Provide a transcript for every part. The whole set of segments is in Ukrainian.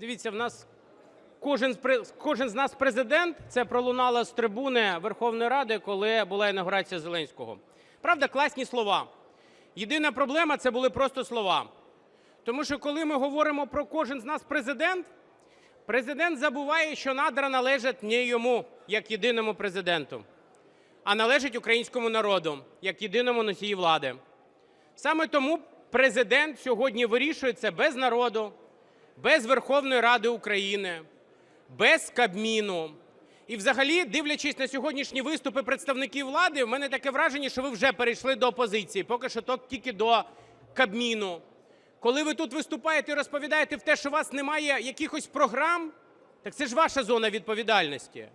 Дивіться, в нас кожен, кожен з нас президент. Це пролунало з трибуни Верховної Ради, коли була інаугурація Зеленського. Правда, класні слова. Єдина проблема це були просто слова. Тому що коли ми говоримо про кожен з нас президент, президент забуває, що надра належать не йому, як єдиному президенту, а належать українському народу, як єдиному носії влади. Саме тому президент сьогодні вирішує це без народу, без Верховної Ради України, без Кабміну. І взагалі, дивлячись на сьогоднішні виступи представників влади, в мене таке враження, що ви вже перейшли до опозиції, поки що тільки до Кабміну. Коли ви тут виступаєте і розповідаєте в те, що у вас немає якихось програм, так це ж ваша зона відповідальності.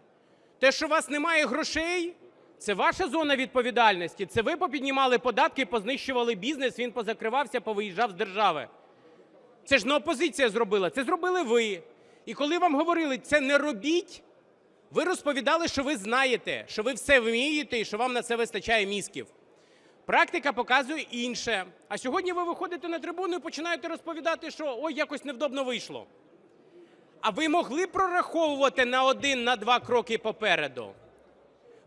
Те, що у вас немає грошей, це ваша зона відповідальності. Це ви попіднімали податки, познищували бізнес, він позакривався, повиїжджав з держави. Це ж не опозиція зробила, це зробили ви. І коли вам говорили, це не робіть, ви розповідали, що ви знаєте, що ви все вмієте і що вам на це вистачає мізків. Практика показує інше. А сьогодні ви виходите на трибуну і починаєте розповідати, що ой, якось невдобно вийшло. А ви могли прораховувати на один, на два кроки попереду?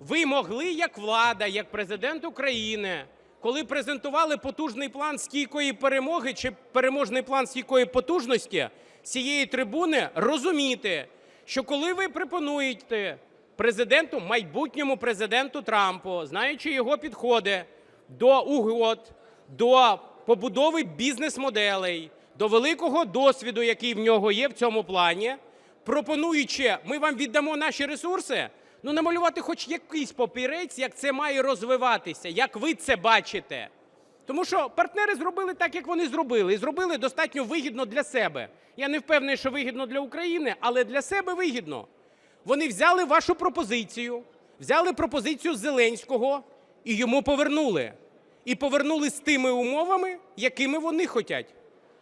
Ви могли, як влада, як президент України, коли презентували потужний план стійкої перемоги чи переможний план стійкої потужності з цієї трибуни, розуміти, що коли ви пропонуєте президенту, майбутньому президенту Трампу, знаючи його підходи до угод, до побудови бізнес-моделей, до великого досвіду, який в нього є в цьому плані, пропонуючи, ми вам віддамо наші ресурси, ну намалювати хоч якийсь папірець, як це має розвиватися, як ви це бачите. Тому що партнери зробили так, як вони зробили, і зробили достатньо вигідно для себе. Я не впевнений, що вигідно для України, але для себе вигідно. Вони взяли вашу пропозицію, взяли пропозицію Зеленського і йому повернули. І повернули з тими умовами, якими вони хочуть,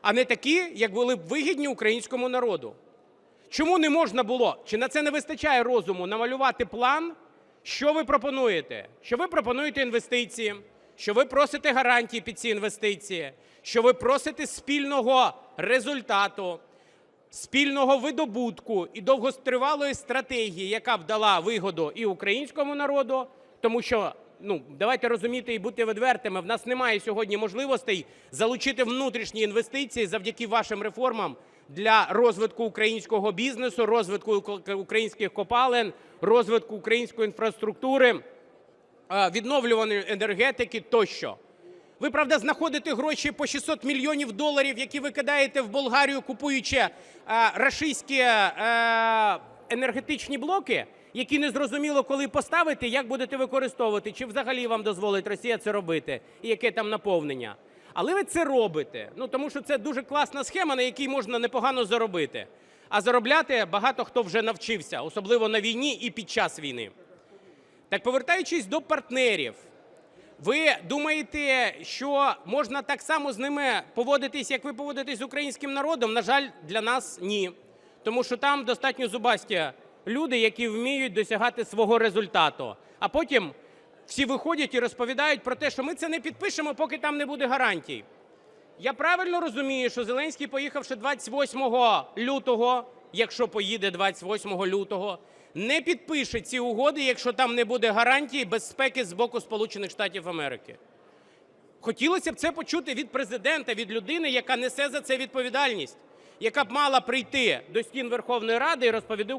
а не такі, як були б вигідні українському народу. Чому не можна було, чи на це не вистачає розуму намалювати план, що ви пропонуєте? Що ви пропонуєте інвестиції, що ви просите гарантії під ці інвестиції, що ви просите спільного результату, спільного видобутку і довготривалої стратегії, яка б дала вигоду і українському народу, тому що ну давайте розуміти і бути відвертими. В нас немає сьогодні можливостей залучити внутрішні інвестиції завдяки вашим реформам для розвитку українського бізнесу, розвитку українських копалин, розвитку української інфраструктури, е, відновлюваної енергетики тощо. Ви, правда, знаходите гроші по 600 мільйонів доларів, які ви кидаєте в Болгарію, купуючи е, рашистські е, енергетичні блоки, які не зрозуміло, коли поставити, як будете використовувати, чи взагалі вам дозволить Росія це робити, і яке там наповнення. Але ви це робите. Ну тому що це дуже класна схема, на якій можна непогано заробити. А заробляти багато хто вже навчився, особливо на війні і під час війни. Так повертаючись до партнерів, ви думаєте, що можна так само з ними поводитись, як ви поводитесь з українським народом? На жаль, для нас ні. Тому що там достатньо зубасті люди, які вміють досягати свого результату. А потім всі виходять і розповідають про те, що ми це не підпишемо, поки там не буде гарантій. Я правильно розумію, що Зеленський, поїхавши 28 лютого, якщо поїде 28 лютого, не підпише ці угоди, якщо там не буде гарантії безпеки з боку Сполучених Штатів Америки. Хотілося б це почути від президента, від людини, яка несе за це відповідальність, яка б мала прийти до стін Верховної Ради і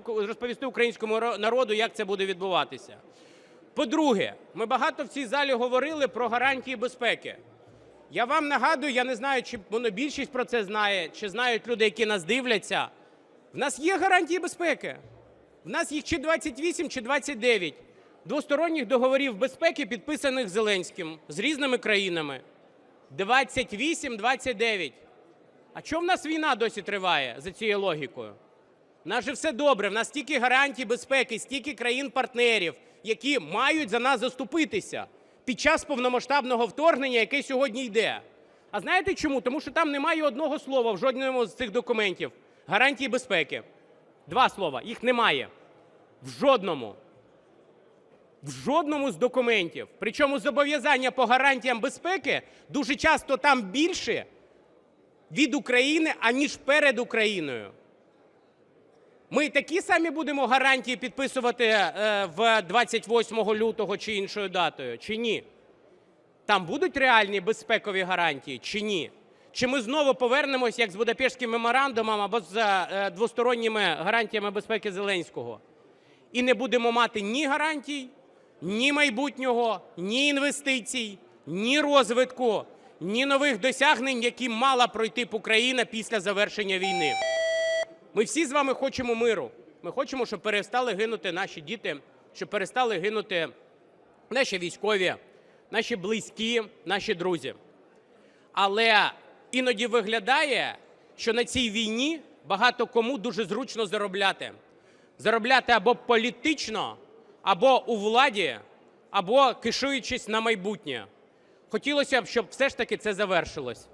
розповісти українському народу, як це буде відбуватися. По-друге, ми багато в цій залі говорили про гарантії безпеки. Я вам нагадую, я не знаю, чи монобільшість про це знає, чи знають люди, які нас дивляться. В нас є гарантії безпеки. В нас їх чи 28, чи 29 двосторонніх договорів безпеки, підписаних Зеленським з різними країнами. 28-29. А чому в нас війна досі триває за цією логікою? У нас же все добре, в нас стільки гарантій безпеки, стільки країн-партнерів, які мають за нас заступитися під час повномасштабного вторгнення, яке сьогодні йде. А знаєте чому? Тому що там немає одного слова в жодному з цих документів гарантії безпеки. Два слова, їх немає. В жодному. В жодному з документів. Причому зобов'язання по гарантіям безпеки дуже часто там більше від України, аніж перед Україною. Ми такі самі будемо гарантії підписувати е, в 28 лютого чи іншою датою, чи ні? Там будуть реальні безпекові гарантії чи ні? Чи ми знову повернемось як з Будапештським меморандумом або з е, двосторонніми гарантіями безпеки Зеленського? І не будемо мати ні гарантій, ні майбутнього, ні інвестицій, ні розвитку, ні нових досягнень, які мала пройти б Україна після завершення війни. Ми всі з вами хочемо миру. Ми хочемо, щоб перестали гинути наші діти, щоб перестали гинути наші військові, наші близькі, наші друзі. Але іноді виглядає, що на цій війні багато кому дуже зручно заробляти. Заробляти або політично, або у владі, або кишуючись на майбутнє. Хотілося б, щоб все ж таки це завершилось.